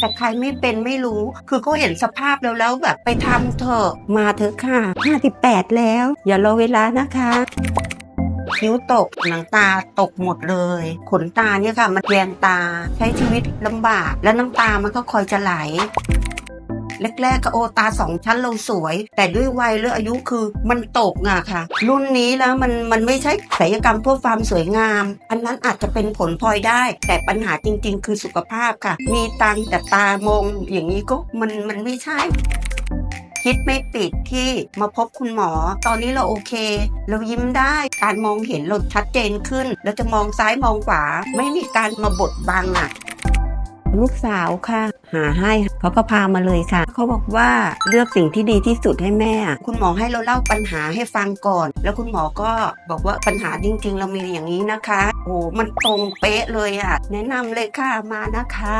แต่ใครไม่เป็นไม่รู้ คือเขาเห็นสภาพแล้วแล้วแบบไปทำเถอะมาเถอะค่ะ 58 แล้ว อย่ารอเวลานะคะคิ้วตกหนังตาตกหมดเลย ขนตาเนี่ยค่ะ มันแยงตาใช้ชีวิตลำบาก แล้วน้ำตามันก็คอยจะไหล แรกๆก็โอตาสองชั้นเราสวย แต่ด้วยวัยหรืออายุคือมันตกอะค่ะ รุ่นนี้แล้วมันมันไม่ใช่ศัลยกรรมเพื่อความสวยงาม อันนั้นอาจจะเป็นผลพลอยได้ แต่ปัญหาจริง ๆ คือสุขภาพค่ะ มีตังแต่ตามองอย่างนี้ก็มันมันไม่ใช่คิดไม่ปิดที่มาพบคุณหมอ ตอนนี้เราโอเค เรายิ้มได้การมองเห็นเราชัดเจนขึ้น เราจะมองซ้ายมองขวา ไม่มีการมาบดบังอะ ลูกสาวค่ะ หาให้เขาก็พามาเลยค่ะ เขาบอกว่าเลือกสิ่งที่ดีที่สุดให้แม่ คุณหมอให้เราเล่าปัญหาให้ฟังก่อน แล้วคุณหมอก็บอกว่าปัญหาจริง ๆ เรามีอย่างนี้นะคะ โอ้มันตรงเป๊ะเลยอะ แนะนำเลยค่ะมานะคะ